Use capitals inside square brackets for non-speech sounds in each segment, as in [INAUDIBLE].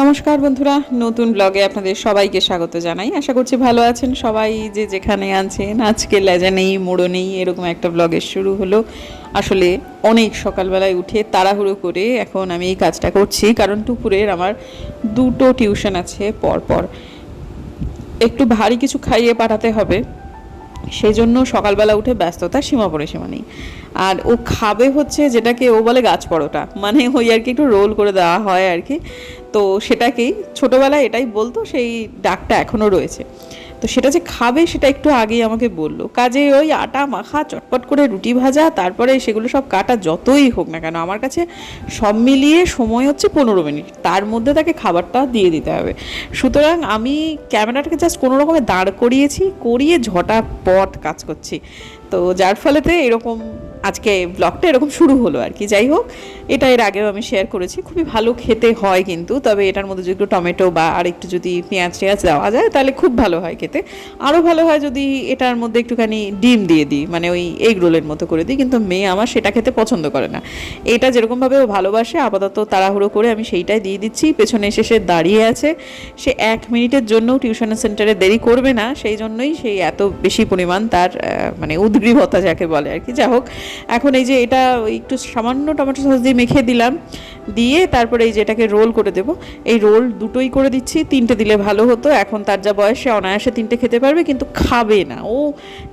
নমস্কার বন্ধুরা, নতুন ব্লগে আপনাদের সবাইকে স্বাগত জানাই। আশা করছি ভালো আছেন সবাই, যে যেখানে আছেন, আজকে লেজা নেই, মোড়ো নেই, এরকম একটা ব্লগের শুরু হলো। আসলে অনেক সকালবেলায় উঠে তাড়াহুড়ো করে এখন আমি এই কাজটা করছি, কারণ দুপুরের আমার দুটো টিউশন আছে পরপর। একটু ভারী কিছু খাইয়ে পাঠাতে হবে সেই জন্য সকালবেলা উঠে ব্যস্ততা সীমা পরিসীমা নেই। আর ও খাবে হচ্ছে যেটাকে ও বলে গাছ পরোটা। মানে ওই আর কি একটু রোল করে দেওয়া হয় আর কি। তো সেটাকেই ছোটোবেলায় এটাই বলতো, সেই ডাকটা এখনও রয়েছে। তো সেটা যে খাবে সেটা একটু আগেই আমাকে বলল। কাজে ওই আটা মাখা, চটপট করে রুটি ভাজা, তারপরে সেগুলো সব কাটা যতই হোক না কেন, আমার কাছে সব মিলিয়ে সময় হচ্ছে পনেরো মিনিট। তার মধ্যে তাকে খাবারটা দিয়ে দিতে হবে। সুতরাং আমি ক্যামেরাটাকে জাস্ট কোনো রকমে দাঁড় করিয়েছি, করিয়ে ঝটা ঝটাপট কাজ করছি। তো যার ফলেতে এরকম আজকে ব্লগটা এরকম শুরু হলো আর কি। যাই হোক, এটা এর আগেও আমি শেয়ার করেছি। খুবই ভালো খেতে হয় কিন্তু, তবে এটার মধ্যে যদি টমেটো বা আর একটু যদি পেঁয়াজ টেয়াজ দেওয়া যায়, তাহলে খুব ভালো হয় খেতে। আরও ভালো হয় যদি এটার মধ্যে একটুখানি ডিম দিয়ে দিই মানে ওই এগ রোলের মতো করে দিই, কিন্তু মেয়ে আমার সেটা খেতে পছন্দ করে না। এটা যেরকমভাবে ও ভালোবাসে, আপাতত তাড়াহুড়ো করে আমি সেইটাই দিয়ে দিচ্ছি। পেছনে এসে সে দাঁড়িয়ে আছে। সে এক মিনিটের জন্যও টিউশনের সেন্টারে দেরি করবে না, সেই জন্যই সেই এত বেশি পরিমাণ তার মানে উদ্গ্রীবতা যাকে বলে আর কি। যা হোক এখন এই যে এটা একটু সামান্য টমেটো সস দিয়ে মেখে দিলাম, দিয়ে তারপরে এই যে এটাকে রোল করে দেব। এই রোল দুটোই করে দিচ্ছি, তিনটে দিলে ভালো হতো। এখন তার যা বয়স অনায়াসে তিনটে খেতে পারবে, কিন্তু খাবে না। ও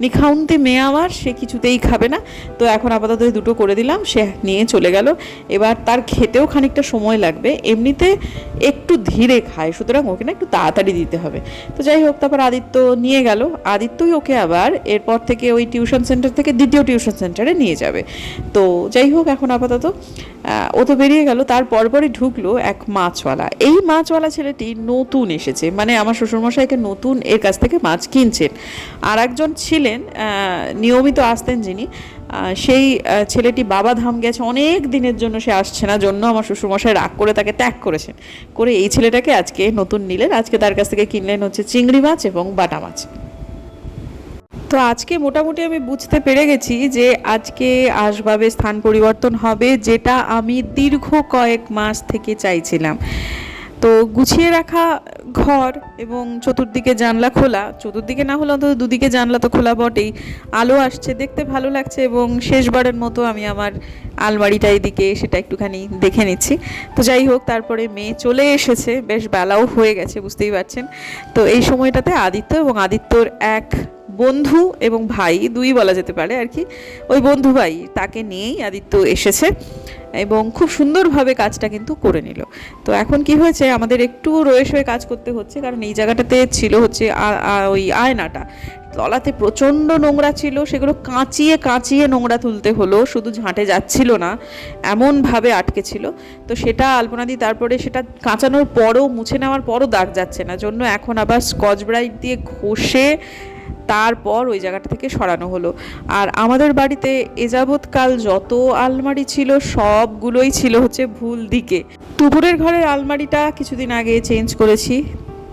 নিখাউন্তে মেয়ে আমার, সে কিছুতেই খাবে না। তো এখন আপাতত দুটো করে দিলাম, সে নিয়ে চলে গেল। এবার তার খেতেও খানিকটা সময় লাগবে। এমনিতে একটু ধীরে খায়, সুতরাং ওকে না একটু তাড়াতাড়ি দিতে হবে। তো যাই হোক, তারপর আদিত্য নিয়ে গেল। আদিত্যই ওকে আবার এরপর থেকে ওই টিউশন সেন্টার থেকে দ্বিতীয় টিউশন সেন্টারে নিয়ে যাবে। তো যাই হোক, এখন আপাতত ও তো বেরিয়ে গেল, তার পরপরই ঢুকলো এক মাছওয়ালা। এই মাছওয়ালা ছেলেটি নতুন এসেছে মানে আমার শ্বশুরমশাইকে নতুন এর কাছ থেকে মাছ কিনছেন। আর একজন ছিলেন নিয়মিত আসতেন যিনি সেই ছেলেটি বাবা ধাম গেছে, অনেক দিনের জন্য সে আসছে না, জন্য আমার শ্বশুরমশাই রাগ করে তাকে ত্যাগ করেছেন। করে এই ছেলেটাকে আজকে নতুন নিলেন, আজকে তার কাছ থেকে কিনলেন হচ্ছে চিংড়ি মাছ এবং বাটা মাছ। তো আজকে মোটামুটি আমি বুঝতে পেরে গেছি যে আজকে আসবাবে স্থান পরিবর্তন হবে, যেটা আমি দীর্ঘ কয়েক মাস থেকে চাইছিলাম। তো গুছিয়ে রাখা ঘর এবং চতুর্দিকে জানলা খোলা, চতুর্দিকে না হলে অন্তত দুদিকে জানলা তো খোলা বটেই। আলো আসছে, দেখতে ভালো লাগছে এবং শেষবারের মতো আমি আমার আলমারিটা এদিকে সেটা একটুখানি দেখে নিচ্ছি। তো যাই হোক, তারপরে মেয়ে চলে এসেছে, বেশ বেলাও হয়ে গেছে, বুঝতেই পারছেন। তো এই সময়টাতে আদিত্য এবং আদিত্যর এক বন্ধু এবং ভাই, দুই বলা যেতে পারে আর কি। ওই বন্ধু ভাই তাকে নিয়েই আদিত্য এসেছে এবং খুব সুন্দরভাবে কাজটা কিন্তু করে নিল। তো এখন কি হয়েছে? আমাদের একটু রয়ে সয়ে কাজ করতে হচ্ছে, কারণ এই জায়গাটাতে ছিল হচ্ছে ওই আয়নাটা। তলাতে প্রচণ্ড নোংরা ছিল, সেগুলো কাঁচিয়ে কাঁচিয়ে নোংরা তুলতে হলো, শুধু ঝাঁটে যাচ্ছিল না, এমনভাবে আটকে ছিল। তো সেটা আলপনাদি তারপরে সেটা কাঁচানোর পরও, মুছে নেওয়ার পরও দাগ যাচ্ছে না, জন্য এখন আবার স্কচ ব্রাইট দিয়ে ঘষে তারপর ওই জায়গাটা থেকে সরানো হলো। আর আমাদের বাড়িতে এ যাবৎকাল যত আলমারি ছিল, সবগুলোই ছিল হচ্ছে ভুল দিকে। টুপুরের ঘরের আলমারিটা কিছুদিন আগে চেঞ্জ করেছি।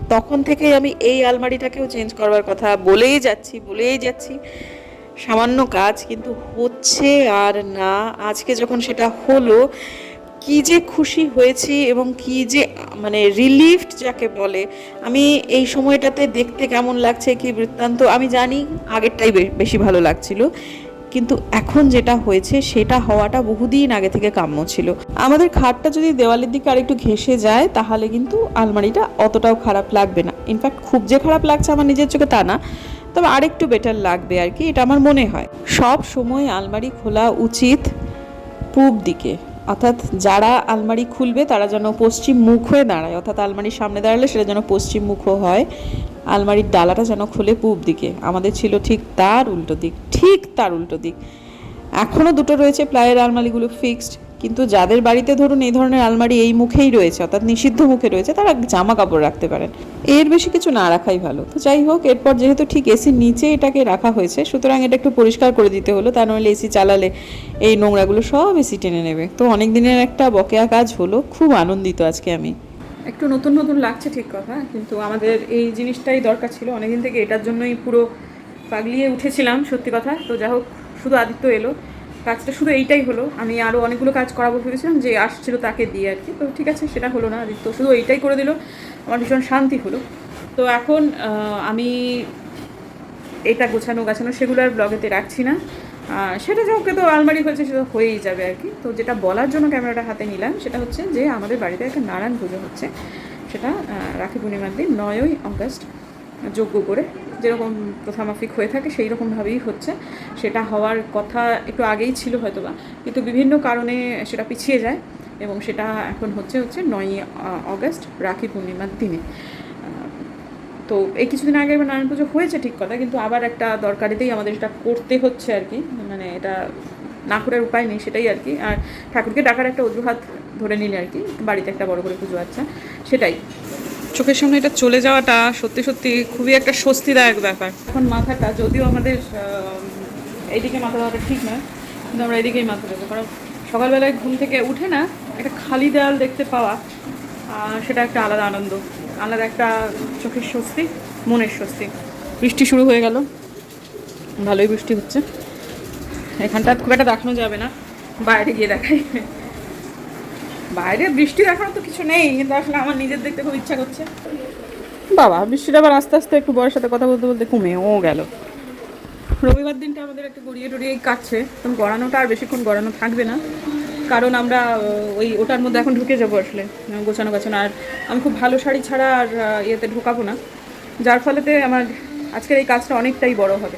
তখন থেকেই আমি এই আলমারিটাকেও চেঞ্জ করবার কথা বলেই যাচ্ছি বলেই যাচ্ছি। সামান্য কাজ কিন্তু হচ্ছে আর না। আজকে যখন সেটা হলো কি যে খুশি হয়েছি এবং কি যে মানে রিলিফড যাকে বলে, আমি এই সময়টাতে দেখতে কেমন লাগছে, কি বৃত্তান্ত, আমি জানি আগেরটাই বেশি ভালো লাগছিল, কিন্তু এখন যেটা হয়েছে, সেটা হওয়াটা বহুদিন আগে থেকে কাম্য ছিল। আমাদের খাটটা যদি দেওয়ালের দিকে আরেকটু ঘেসে যায়, তাহলে কিন্তু আলমারিটা অতটাও খারাপ লাগবে না। ইনফ্যাক্ট খুব যে খারাপ লাগছে আমার নিজের চোখে তা না, তবে আরেকটু বেটার লাগবে আর কি, এটা আমার মনে হয়। সব সময় আলমারি খোলা উচিত পূব দিকে। অর্থাৎ যারা আলমারি খুলবে, তারা যেন পশ্চিম মুখ হয়ে দাঁড়ায়। অর্থাৎ আলমারির সামনে দাঁড়ালে সেটা যেন পশ্চিম মুখ হয়। আলমারির ডালাটা যেন খুলে পূব দিকে। আমাদের ছিল ঠিক তার উল্টো দিক, ঠিক তার উল্টো দিক। এখনও দুটো রয়েছে প্লায়ের আলমারিগুলো ফিক্সড কিন্তু যাদের বাড়িতে ধরুন এই ধরনের আলমারি এই মুখেই রয়েছে, অর্থাৎ নিষিদ্ধ মুখে রয়েছে, তারা জামা কাপড় রাখতে পারেন। এর বেশি কিছু না রাখাই ভালো। তো যাই হোক, এরপর যেহেতু ঠিক এসির নিচে এটাকে রাখা হয়েছে, সুতরাং এটা একটু পরিষ্কার করে দিতে হলো, তা নাহলে এসি চালালে এই নোংরাগুলো সব এসি টেনে নেবে। তো অনেক দিনের একটা বকেয়া কাজ হলো, খুব আনন্দিত আজকে আমি। একটু নতুন নতুন লাগছে ঠিক কথা, কিন্তু আমাদের এই জিনিসটাই দরকার ছিল। অনেকদিন থেকে এটার জন্যই পুরো পাগলিয়ে উঠেছিলাম, সত্যি কথা। তো যা হোক, শুধু আদিত্য এলো। কাজটা শুধু এইটাই হলো। আমি আরও অনেকগুলো কাজ করাবো ভেবেছিলাম যে আসছিল তাকে দিয়ে আর কি। তো ঠিক আছে, সেটা হলো না। আদিত্য শুধু এইটাই করে দিল। আমার ভীষণ শান্তি হলো। তো এখন আমি এটা গোছানো গাছানো সেগুলো আর ব্লগেতে রাখছি না। সেটা যা তো আলমারি হয়েছে, সেটা হয়েই যাবে আর কি। তো যেটা বলার জন্য ক্যামেরাটা হাতে নিলাম, সেটা হচ্ছে যে আমাদের বাড়িতে একটা নারায়ণ পুজো হচ্ছে। সেটা রাখি পূর্ণিমার দিন নয়ই অগস্ট, যোগ্য করে। যেরকম প্রথামাফিক হয়ে থাকে সেই রকমভাবেই হচ্ছে। সেটা হওয়ার কথা একটু আগেই ছিল হয়তো বা কিন্তু বিভিন্ন কারণে সেটা পিছিয়ে যায় এবং সেটা এখন হচ্ছে হচ্ছে নয়ই অগস্ট, রাখি পূর্ণিমার দিনে। তো এই কিছুদিন আগে এবার নারায়ণ পুজো হয়েছে ঠিক কথা, কিন্তু আবার একটা দরকারিতেই আমাদের এটা করতে হচ্ছে আর কি। মানে এটা না করার উপায় নেই, সেটাই আর কি। আর ঠাকুরকে ডাকার একটা অজুহাত ধরে নিলে আর কি, বাড়িতে একটা বড় করে পুজো আছে সেটাই। চোখের সামনে এটা চলে যাওয়াটা সত্যি সত্যি খুবই একটা স্বস্তিদায়ক ব্যাপার। এখন মাথাটা যদিও আমাদের এইদিকে মাথা দেওয়াটা ঠিক নয়, কিন্তু আমরা এদিকেই মাথা দেবো। কারণ সকালবেলায় ঘুম থেকে উঠে না একটা খালি দেয়াল দেখতে পাওয়া সেটা একটা আলাদা আনন্দ, আলাদা একটা চোখের স্বস্তি, মনের স্বস্তি। বৃষ্টি শুরু হয়ে গেল, ভালোই বৃষ্টি হচ্ছে। এখানটা খুব একটা দেখানো যাবে না, বাইরে গিয়ে দেখাই। বাইরে বৃষ্টি দেখানোর তো কিছু নেই, কিন্তু আসলে আমার নিজের দেখতে খুব ইচ্ছা করছে। বাবা বৃষ্টিটা আবার আস্তে আস্তে একটু বয়ের সাথে কথা বলতে বলতে কমেও গেল। রবিবার দিনটা আমাদের একটু গড়িয়ে টড়িয়ে কাটছে তখন গড়ানোটা আর বেশিক্ষণ গড়ানো থাকবে না। কারণ আমরা ওই ওটার মধ্যে এখন ঢুকে যাব আসলে গোছানো গাছানো। আর আমি খুব ভালো শাড়ি ছাড়া আর ইয়েতে ঢোকাবো না। যার ফলেতে আমার আজকের এই কাজটা অনেকটাই বড় হবে।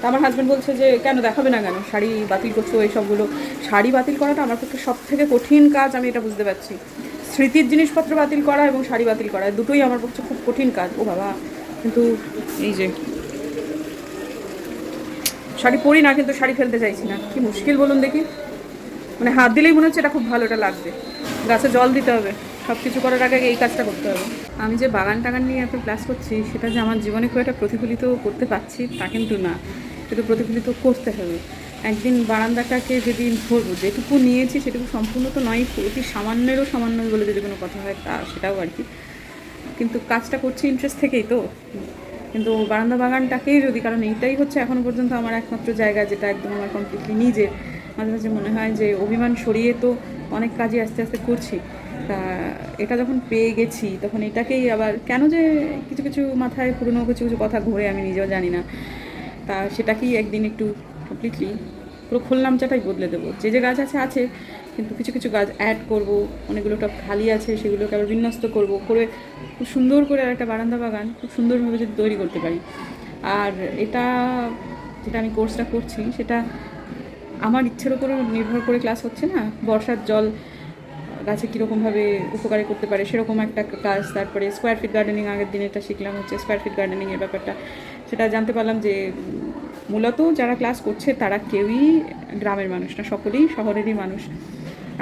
তা আমার হাজব্যান্ড বলছে যে, কেন দেখাবে না কেন? শাড়ি বাতিল করছ, এই সবগুলো। শাড়ি বাতিল করাটা আমার পক্ষে সব থেকে কঠিন কাজ, আমি এটা বুঝতে পারছি। স্মৃতির জিনিসপত্র বাতিল করা এবং শাড়ি বাতিল করা, দুটোই আমার পক্ষে খুব কঠিন কাজ। ও বাবা, কিন্তু এই যে শাড়ি পরি না, কিন্তু শাড়ি ফেলতে চাইছি না। কি মুশকিল বলুন দেখি। মানে হাত দিলেই মনে হচ্ছে এটা খুব ভালো, এটা লাগবে। গাছে জল দিতে হবে। সব কিছু করার আগে এই কাজটা করতে হবে। আমি যে বাগান টাগান নিয়ে এত ক্লাস করছি, সেটা যে আমার জীবনে খুব একটা প্রতিফলিত করতে পারছি, তা কিন্তু না। কিন্তু প্রতিফলিত করতে হবে। একদিন বারান্দাটাকে যেদিন ধরবো, যেটুকু নিয়েছি সেটুকু সম্পূর্ণ তো নয়, অতি সামান্যেরও সামান্য বলে যদি কোনো কথা হয়, তা সেটাও আর কি। কিন্তু কাজটা করছি ইন্টারেস্ট থেকেই তো। কিন্তু বারান্দা বাগানটাকেই যদি, কারণ এইটাই হচ্ছে এখনও পর্যন্ত আমার একমাত্র জায়গা, যেটা একদম আমার কমপ্লিটলি নিজের। মাঝে মাঝে মনে হয় যে অভিমান সরিয়ে তো অনেক কাজই আস্তে আস্তে করছি। তা এটা যখন পেয়ে গেছি, তখন এটাকেই আবার কেন যে কিছু কিছু মাথায় পুরনো কিছু কিছু কথা ঘুরে আমি নিজেও জানি না। তা সেটাকেই একদিন একটু কমপ্লিটলি পুরো খোলনামচাটাই বদলে দেবো। যে যে গাছ আছে আছে, কিন্তু কিছু কিছু গাছ অ্যাড করব, অনেকগুলো টব খালি আছে, সেগুলোকে আবার বিন্যস্ত করব, করে খুব সুন্দর করে আর একটা বারান্দা বাগান খুব সুন্দরভাবে যদি তৈরি করতে পারি। আর এটা যেটা আমি কোর্সটা করছি, সেটা আমার ইচ্ছের উপর নির্ভর করে ক্লাস হচ্ছে না। বর্ষার জল গাছে কীরকমভাবে উপকারে করতে পারে সেরকম একটা কাজ, তারপরে স্কোয়ার ফিট গার্ডেনিং আগের দিন এটা শিখলাম হচ্ছে স্কোয়ার ফিট গার্ডেনিংয়ের ব্যাপারটা। সেটা জানতে পারলাম যে মূলত যারা ক্লাস করছে তারা কেউই গ্রামের মানুষ না, সকলেই শহরেরই মানুষ।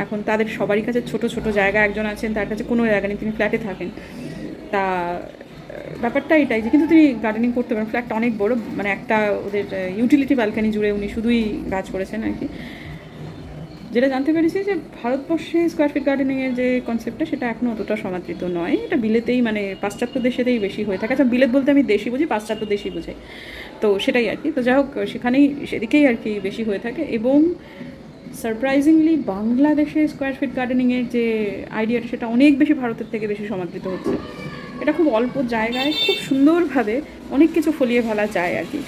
এখন তাদের সবারই কাছে ছোট ছোট জায়গা, একজন আছেন তার কাছে কোনো জায়গা নেই, তিনি ফ্ল্যাটে থাকেন। তা ব্যাপারটা এটাই যে কিন্তু তিনি গার্ডেনিং করতে পারেন। ফ্ল্যাটটা অনেক বড় মানে একটা ওদের ইউটিলিটি ব্যালকানি জুড়ে উনি শুধুই গাছ করেছেন আর কি। যেটা জানতে পেরেছি যে ভারতবর্ষে স্কোয়ার ফিট গার্ডেনিংয়ের যে কনসেপ্টটা সেটা এখনও অতটা সমাদৃত নয়। এটা বিলেতেই মানে পাশ্চাত্য দেশেতেই বেশি হয়ে থাকে। আচ্ছা বিলেত বলতে আমি দেশি বুঝি, পাশ্চাত্য দেশি বুঝাই তো সেটাই আর কি তো যাই হোক, সেখানেই, সেদিকেই আর কি বেশি হয়ে থাকে। এবং সারপ্রাইজিংলি বাংলাদেশে স্কোয়ার ফিট গার্ডেনিংয়ের যে আইডিয়াটা সেটা অনেক বেশি ভারতের থেকে বেশি সমাদৃত হচ্ছে। এটা খুব অল্প জায়গায়, খুব সুন্দরভাবে অনেক কিছু ফলিয়ে ফেলা যায় আর কি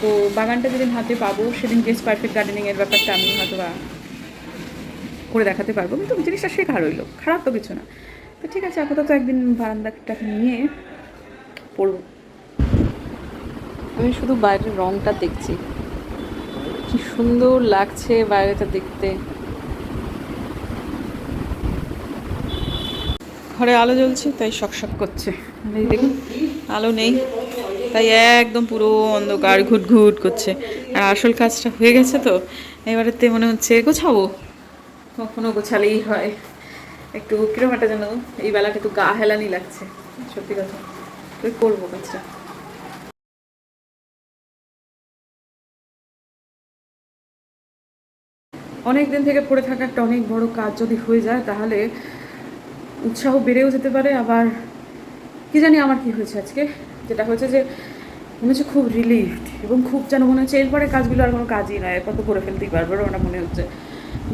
তো বাগানটা যেদিন হাতে পাবো, সেদিনকে স্কোয়ার ফিট গার্ডেনিংয়ের ব্যাপারটা আমি হয়তো বা করে দেখাতে পারব কিন্তু জিনিসটা শেখা রইল খারাপ তো কিছু না। তো ঠিক আছে আপাতত একদিন বারান্দাটাকে নিয়ে পড়ব। আমি শুধু বাইরের রংটা দেখছি। কি সুন্দর লাগছে বাইরেটা দেখতে। ঘরে আলো জ্বলছে তাই শকশক করছে। দেখুন আলো নেই তাই একদম পুরো অন্ধকার ঘুটঘুট করছে। আর আসল কাজটা হয়ে গেছে তো এবারেতে মনে হচ্ছে গোছাবো কখনো গোছালেই হয়। একটু কীরকম একটা যেন এই বেলাটা একটু গা হেলানি লাগছে, সত্যি কথা। তুই করব কাজটা। অনেক দিন থেকে পড়ে থাকা একটা অনেক বড় কাজ যদি হয়ে যায়, তাহলে উৎসাহ বেড়েও যেতে পারে। আবার কি জানি আমার কি হয়েছে আজকে? যেটা হয়েছে যে, মনে হচ্ছে খুব রিলিফড এবং খুব যেন মনে হচ্ছে এরপরে কাজগুলো আর কোনো কাজই নয় এরপর তো করে ফেলতেই পারব ওটা মনে হচ্ছে।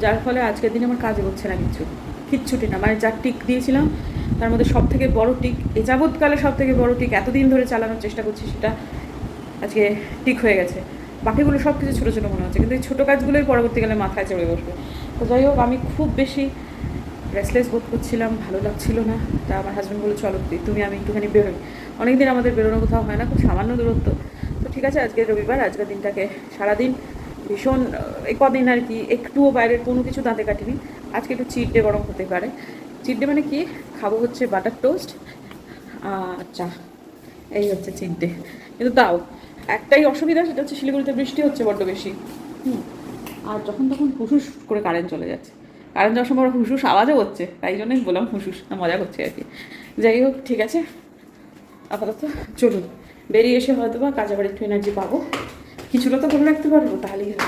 যার ফলে আজকের দিনে আমার কাজে হচ্ছে না কিচ্ছু কিচ্ছুটি না। মানে যা টিক দিয়েছিলাম, তার মধ্যে সব থেকে বড় টিক, এ যাবৎকালে সব থেকে বড় টিক এতদিন ধরে চালানোর চেষ্টা করছি, সেটা আজকে ঠিক হয়ে গেছে। বাকিগুলো সব কিছু ছোটো ছোটো মনে হচ্ছে, কিন্তু এই ছোটো কাজগুলোই পরবর্তীকালে মাথায় চড়ে বসবে। তো যাই হোক, আমি খুব বেশি রেসলেস বোধ করছিলাম, ভালো লাগছিল না। তা আমার হাজব্যান্ড বলে চলো তুমি, আমি একটুখানি বেরোই। অনেকদিন আমাদের বেরোনো কোথাও হয় না, খুব সামান্য দূরত্ব। তো ঠিক আছে, আজকে রবিবার, আজকের দিনটাকে সারাদিন ভীষণ কদিন আর কি একটুও বাইরের কোনো কিছু দাঁতে কাটিনি। আজকে একটু চিট গরম হতে পারে। চিট মানে কি? খাব হচ্ছে বাটার টোস্ট আচ্ছা এই হচ্ছে চিনতে কিন্তু তাও একটাই অসুবিধা সেটা হচ্ছে শিলিগুড়িতে বৃষ্টি হচ্ছে বড্ড বেশি। হুম। আর যখন তখন হুসুস করে কারেন্ট চলে যাচ্ছে। কারেন্ট যাওয়ার সময় হুসুস আওয়াজও হচ্ছে তাই জন্যই বললাম হুসুস মজা করছে আর কি। যাই হোক, ঠিক আছে। আপাতত চলুন। বেরিয়ে এসে হয়তো বা কাজে বাড়ি একটু এনার্জি পাবো। কিছুটা তো করে রাখতে পারব, তাহলেই হবে।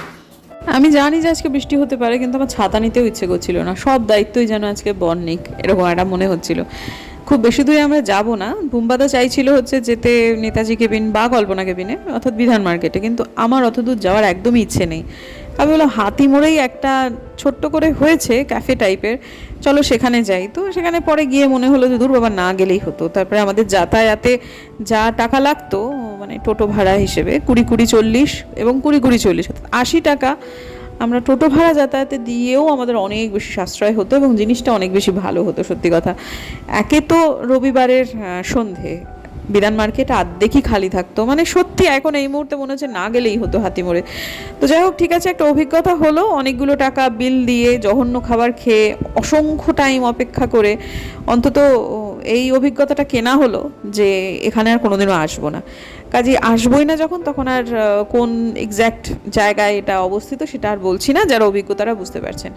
আমি জানি যে আজকে বৃষ্টি হতে পারে, কিন্তু আমার ছাতা নিতেও ইচ্ছে করছিল না। সব দায়িত্বই যেন আজকে বর্ণিক, এরকম একটা মনে হচ্ছিল। খুব বেশি দূরে আমরা যাব না। বুম্বাদা চাইছিল হচ্ছে যেতে নেতাজি কেবিন বা কল্পনা কেবিনে, অর্থাৎ বিধান মার্কেটে, কিন্তু আমার অত দূর যাওয়ার একদমই ইচ্ছে নেই। আমি বললাম, হাতি মোড়েই একটা ছোট্ট করে হয়েছে ক্যাফে টাইপের চলো সেখানে যাই। তো সেখানে পরে গিয়ে মনে হলো যে দূর বাবা, না গেলেই হতো। তারপরে আমাদের যাতায়াতে যা টাকা লাগতো মানে টোটো ভাড়া হিসেবে, কুড়ি কুড়ি চল্লিশ এবং কুড়ি কুড়ি চল্লিশ আশি টাকা, আমরা টোটো ভাড়া যাতায়াতে দিয়েও আমাদের অনেক বেশি সাশ্রয় হতো এবং জিনিসটা অনেক বেশি ভালো হতো, সত্যি কথা। একে তো রবিবারের সন্ধে। বিধান মার্কেট আর্ধেকই খালি থাকতো। মানে সত্যি এখন এই মুহূর্তে মনে হচ্ছে না গেলেই হতো হাতিমোড়ে তো যাই হোক, ঠিক আছে, একটা অভিজ্ঞতা হলো। অনেকগুলো টাকা বিল দিয়ে জঘন্য খাবার খেয়ে অসংখ্য টাইম অপেক্ষা করে অন্তত এই অভিজ্ঞতাটা কেনা হলো যে এখানে আর কোনোদিনও আসব না। কাজে আসবোই না যখন, তখন আর কোন এক্স্যাক্ট জায়গায় এটা অবস্থিত সেটা আর বলছি না, যারা অভিজ্ঞতারা বুঝতে পারছেন।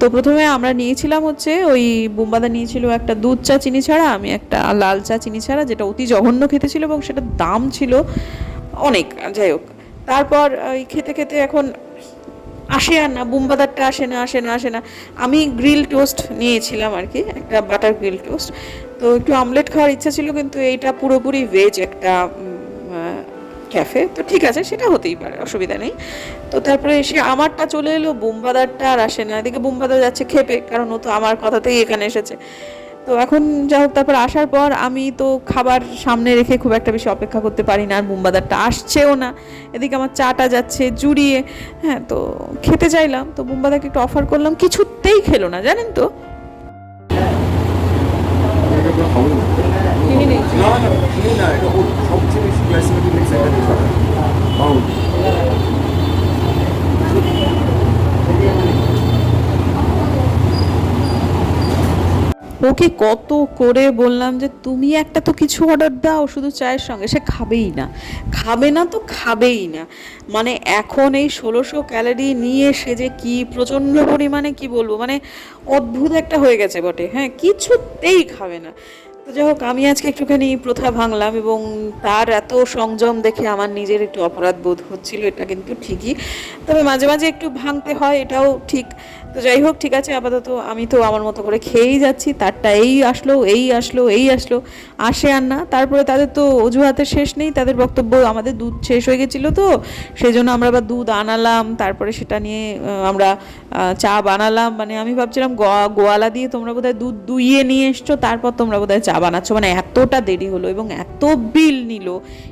তো প্রথমে আমরা নিয়েছিলাম হচ্ছে ওই বুম্বাদা নিয়েছিল একটা দুধ চা চিনি ছাড়া, আমি একটা লাল চা চিনি ছাড়া, যেটা অতি জঘন্য খেতে ছিল এবং সেটার দাম ছিল অনেক, যাই হোক। তারপর ওই খেতে খেতে এখন আসে আর না, বুম্বাদারটা আসে না আসে না আসে না। আমি গ্রিল টোস্ট নিয়েছিলাম আর কি, একটা বাটার গ্রিল টোস্ট। তো একটু আমলেট খাওয়ার ইচ্ছা ছিল, কিন্তু এইটা পুরোপুরি ভেজ একটা ক্যাফে তো ঠিক আছে, সেটা হতেই পারে, অসুবিধা নেই। তো তারপরে এসে আমারটা চলে এলো, বুম্বাদারটা আর আসে না, এদিকে বুম্বাদার যাচ্ছে খেপে, কারণ ও তো আমার কথাতেই এখানে এসেছে। তো এখন যা হোক, তারপর আসার পর আমি তো খাবার সামনে রেখে খুব একটা বেশি অপেক্ষা করতে পারি না, আর বুম্বাদারটা আসছেও না। এদিকে আমার চাটা যাচ্ছে, জুড়িয়ে হ্যাঁ তো খেতে চাইলাম, তো বুম্বাদাকে একটু অফার করলাম, কিছুতেই খেলো না, জানেন তো? না না চিনি না এটা ওর সবচেয়ে বেশি গ্লাইসেমিক ইন্ডেক্স এটা দিতে হবে ওকে কত করে বললাম যে তুমি একটা তো কিছু অর্ডার দাও শুধু চায়ের সঙ্গে। সে খাবেই না। খাবে না তো খাবেই না। মানে এখন এই ষোলোশো ক্যালোরি নিয়ে সে যে কি প্রচণ্ড পরিমাণে কি বলব মানে অদ্ভুত একটা হয়ে গেছে বটে। হ্যাঁ কিছুতেই খাবে না। তো যাই হোক, আমি আজকে একটুখানি প্রথা ভাঙলাম এবং তার এত সংযম দেখে আমার নিজের একটু অপরাধ বোধ হচ্ছিল, এটা কিন্তু ঠিকই। তবে মাঝে মাঝে একটু ভাঙতে হয়, এটাও ঠিক। তো যাই হোক, ঠিক আছে, আপাতত আমি তো আমার মতো করে খেয়েই যাচ্ছি, তারটা এই আসলো এই আসলো এই আসলো, আসে আর না। তারপরে তাদের তো অজুহাতের শেষ নেই, তাদের বক্তব্য আমাদের দুধ শেষ হয়ে গেছিল তো সেই জন্য আমরা আবার দুধ আনালাম, তারপরে সেটা নিয়ে আমরা চা বানালাম মানে আমি ভাবছিলাম গোয়া- গোয়ালা দিয়ে তোমরা বোধহয় দুধ দুইয়ে নিয়ে এসছো, তারপর তোমরা বোধহয় চা বানাচ্ছো মানে এতটা দেরি হলো এবং এত বিল নিল,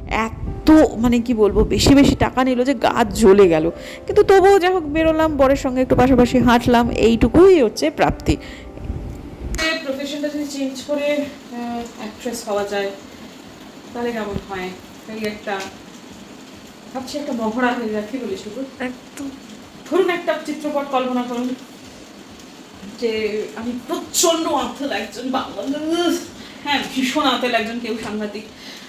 এত মানে কি বলব, বেশি বেশি টাকা নিল যে গা জ্বলে গেল। কিন্তু তবুও যাই হোক, বেরোলাম, বরের সঙ্গে একটু পাশাপাশি হাঁটলাম। এইটুকুই হচ্ছে প্রাপ্তি। প্রফেশনটা যদি চেঞ্জ করে অ্যাক্ট্রেস হওয়া যায় তাহলে কেমন হয়? এই একটা ভাবছি একটা মহড়া হয়ে যায় কি বলিস একদম। ধরুন একটা চিত্রপট কল্পনা করুন যে আমি প্রচণ্ড আঁতল একজন বাংলা হ্যাঁ ভীষণ আঁতল একজন কেউ সাংঘাতিক।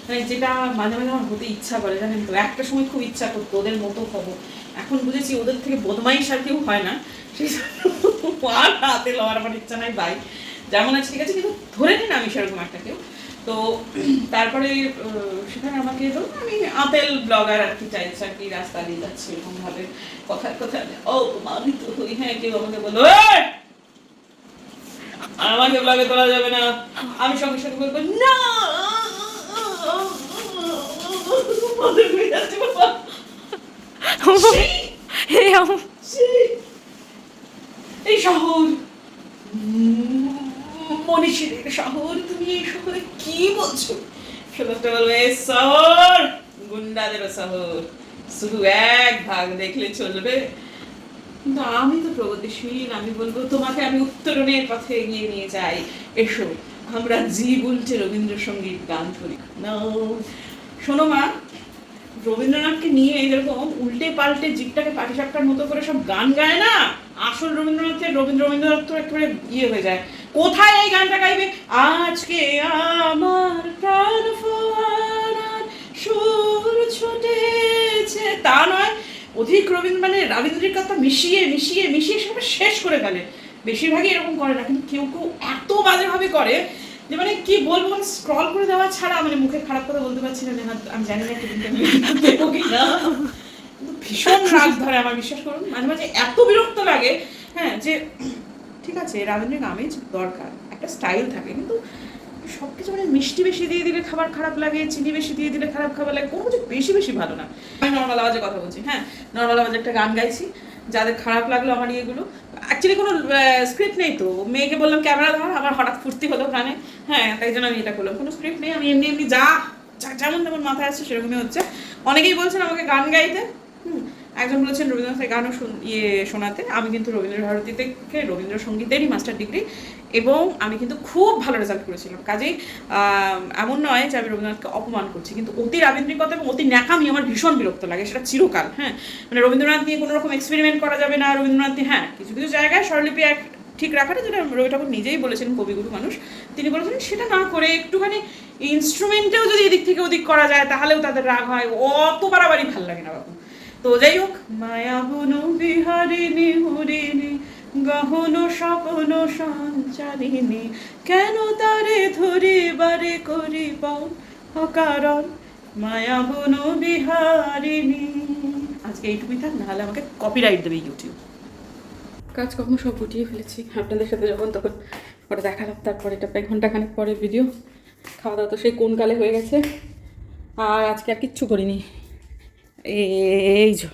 মানে যেটা মাঝে মাঝে আমার হতে ইচ্ছা করে জানেন তো? একটা সময় খুব ইচ্ছা করতো ওদের মতো হব। এখন বুঝেছি ওদের থেকে বদমাইশ আর কেউ হয় না। [LAUGHS] আর আতেল হওয়ার আমার ইচ্ছা নাই বাই যেমন আছে ঠিক আছে কিন্তু ধরে নিন আমি সেরকম একটা কেউ। তো তারপরে সেখানে আমাকে ধরুন আমি আতেল ব্লগার আর কি চাইছে আর কি রাস্তা দিয়ে যাচ্ছি এরকম ভাবে কথায় কথায় ও আমি তো হই হ্যাঁ কেউ আমাকে বলল "এই! আর আমাকে ব্লগে তোলা যাবে না। আমি সঙ্গে সঙ্গে বলব না! বাবা। [LAUGHS] এই শহর। মনীষীদের শহর, তুমি এই শহরে কি বলছো? শুধুটা বলবে শহর গুন্ডাদের শহর। শুধু এক ভাগ দেখলে চলবে। কিন্তু আমি তো প্রগতিশীল, আমি বলব, তোমাকে আমি উত্তরণের পথে এগিয়ে নিয়ে যাই। এসো, আমরা জীব উল্টে রবীন্দ্রসঙ্গীত গান না শোনো মা রবীন্দ্রনাথকে নিয়ে এরকম উল্টে পাল্টে জিপটাকে পাটিসাপটার মতো করে সব গান গায় না? আসল রবীন্দ্রনাথের রবীন্দ্র, রবীন্দ্রনাথ তো একেবারে ইয়ে হয়ে যায়। কোথায় এই গানটা গাইবে? আজকে আমার প্রাণ ফোয়ারার সুর ছুটেছে। তা নয়, অধিক রবীন্দ্র মানে রবীন্দ্রের কথা মিশিয়ে মিশিয়ে মিশিয়ে সেটা শেষ করে ফেলে। বেশিরভাগই এরকম করে না, কিন্তু কেউ কেউ এত বাজেভাবে করে যে মানে কি বলব স্ক্রল করে দেওয়া ছাড়া মানে মুখে খারাপ কথা বলতে পারছি না আমি জানি না ভীষণ রাগ ধরে আমার, বিশ্বাস করুন। মাঝে মাঝে এত বিরক্ত লাগে হ্যাঁ যে ঠিক আছে রাজনৈতিক আমেজ দরকার, একটা স্টাইল থাকে, কিন্তু সব কিছু মানে মিষ্টি বেশি দিয়ে দিলে খাবার খারাপ লাগে, চিনি বেশি দিয়ে দিলে খারাপ খাবার লাগে, কোনো কিছু বেশি বেশি ভালো না। আমি নর্মাল আওয়াজে কথা বলছি হ্যাঁ নর্মাল আওয়াজে একটা গান গাইছি, যাদের খারাপ লাগল আমার ইয়েগুলো অ্যাকচুয়ালি কোনো স্ক্রিপ্ট নেই তো। মেয়েকে বললাম ক্যামেরা ধর আমার হঠাৎ ফুর্তি হলো গানে হ্যাঁ তাই জন্য আমি এটা করলাম। কোনো স্ক্রিপ্ট নেই আমি এমনি এমনি যা যেমন তেমন মাথায় আসছে সেরকমই হচ্ছে। অনেকেই বলছেন আমাকে গান গাইতে। হুম, একজন বলেছেন রবীন্দ্রনাথের গানও ইয়ে শোনাতে। আমি কিন্তু রবীন্দ্র ভারতী থেকে রবীন্দ্রসঙ্গীতেরই মাস্টার ডিগ্রি এবং আমি কিন্তু খুব ভালো রেজাল্ট করেছিলাম। কাজেই এমন নয় যে আমি রবীন্দ্রনাথকে অপমান করছি, কিন্তু অতি আধুনিকতা এবং অতি ন্যাকামি আমার ভীষণ বিরক্ত লাগে, সেটা চিরকাল হ্যাঁ? মানে রবীন্দ্রনাথ নিয়ে কোনো রকম এক্সপেরিমেন্ট করা যাবে না, রবীন্দ্রনাথ নিয়ে হ্যাঁ কিছু কিছু জায়গায় স্বরলিপি এক ঠিক রাখাটা যেটা রবি ঠাকুর নিজেই বলেছেন, কবিগুরু মানুষ, তিনি বলেছেন সেটা না করে একটুখানি ইনস্ট্রুমেন্টেও যদি এদিক থেকে ওদিক করা যায়, তাহলেও তাদের রাগ হয়, অত বাড়াবাড়ি ভালো লাগে না বাবু তো যাই হোক, মায়া বনু বিহারিণী, হরিণী গহন স্বপ্ন সঞ্চারিণী, কেন তারে ধরে বারে করি পাও অকারণ? মায়া বনু বিহারিণী। আজকে এইটুকুই থাক, নাহলে আমাকে কপিরাইট দেবে ইউটিউব কাজ কখনো সব গুটিয়ে ফেলেছি। আপনাদের সাথে যখন তখন ওটা দেখালাম, তারপরে এটা প্রায় ঘন্টাখানেক পরে ভিডিও খাওয়া দাওয়া তো সেই কোন কালে হয়ে গেছে। আর আজকে আর কিচ্ছু করিনি। এই যে।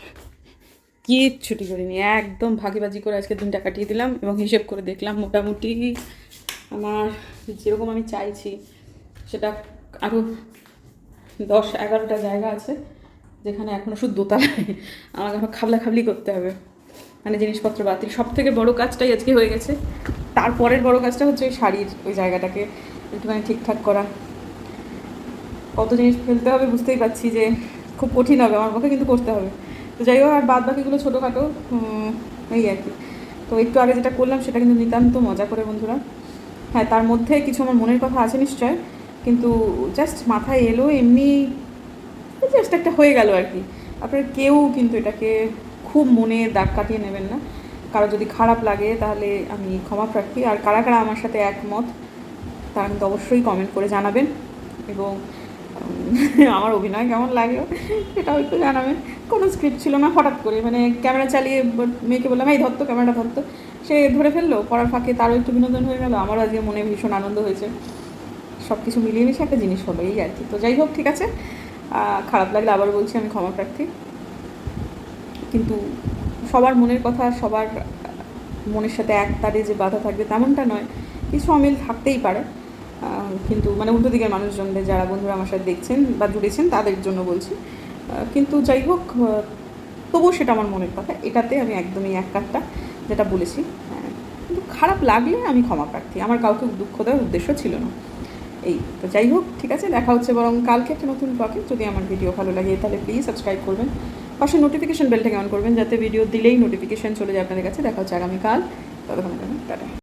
কিচ্ছুটি করিনি, একদম ভাগিবাজি করে আজকে দিনটা কাটিয়ে দিলাম এবং হিসেব করে দেখলাম মোটামুটি আমার যেরকম আমি চাইছি, সেটা আরও দশ এগারোটা জায়গা আছে যেখানে এখনও শুধু দোতলায়। আমাকে এখন খাবলা খাবলি করতে হবে। মানে জিনিসপত্র বাতিল। সব থেকে বড়ো কাজটাই আজকে হয়ে গেছে। তারপরের বড় কাজটা হচ্ছে ওই শাড়ির ওই জায়গাটাকে একটুখানি ঠিকঠাক করা। কত জিনিস ফেলতে হবে বুঝতেই পারছি যে খুব কঠিন হবে, আমার পক্ষে কিন্তু করতে হবে। যাই হোক, আর বাদ বাকিগুলো ছোটোখাটো এই আর কি। তো একটু আগে যেটা করলাম, সেটা কিন্তু নিতান্ত মজা করে, বন্ধুরা। হ্যাঁ তার মধ্যে কিছু আমার মনের কথা আছে নিশ্চয়, কিন্তু জাস্ট মাথায় এলো এমনি জাস্ট একটা হয়ে গেল আর কি। আপনার কেউ কিন্তু এটাকে খুব মনে দাগ কাটিয়ে নেবেন না। কারও যদি খারাপ লাগে, তাহলে আমি ক্ষমা প্রার্থী। আর কারা কারা আমার সাথে একমত, তারা কিন্তু অবশ্যই কমেন্ট করে জানাবেন। এবং [LAUGHS] আমার অভিনয় কেমন লাগে সেটাও একটু জানাবেন। কোনো স্ক্রিপ্ট ছিল না, হঠাৎ করে মানে ক্যামেরা চালিয়ে মেয়েকে বললাম, এই ধরতো ক্যামেরাটা ধরতো সে ধরে ফেলল, পড়ার ফাঁকে তারও একটু বিনোদন হয়ে গেল। আমারও আজকে মনে ভীষণ আনন্দ হয়েছে। সব কিছু মিলিয়ে মিশে একটা জিনিস হলো এই আর কি। তো যাই হোক, ঠিক আছে। খারাপ লাগলে আবার বলছি আমি ক্ষমা প্রার্থী। কিন্তু সবার মনের কথা, সবার মনের সাথে এক তারে যে বাধা থাকবে তেমনটা নয়। কিছু অমিল থাকতেই পারে। কিন্তু মানে উল্টো দিকের মানুষজনদের যারা বন্ধুরা আমার সাথে দেখছেন বা জুড়েছেন, তাদের জন্য বলছি। কিন্তু যাই হোক তবুও সেটা আমার মনের কথা। এটাতে আমি একদমই এক কাটটা যেটা বলেছি। কিন্তু খারাপ লাগলে আমি ক্ষমা প্রার্থী। আমার কাউকে দুঃখ দেওয়ার উদ্দেশ্য ছিল না। এই, তো যাই হোক, ঠিক আছে, দেখা হচ্ছে বরং কালকে একটা নতুন ব্লগে যদি আমার ভিডিও ভালো লাগে, তাহলে প্লিজ সাবস্ক্রাইব করবেন। পাশে নোটিফিকেশন বেলটাকে অন করবেন, যাতে ভিডিও দিলেই নোটিফিকেশন চলে যায় আপনাদের কাছে। দেখা হচ্ছে আগামীকাল। ততক্ষণ টাটা।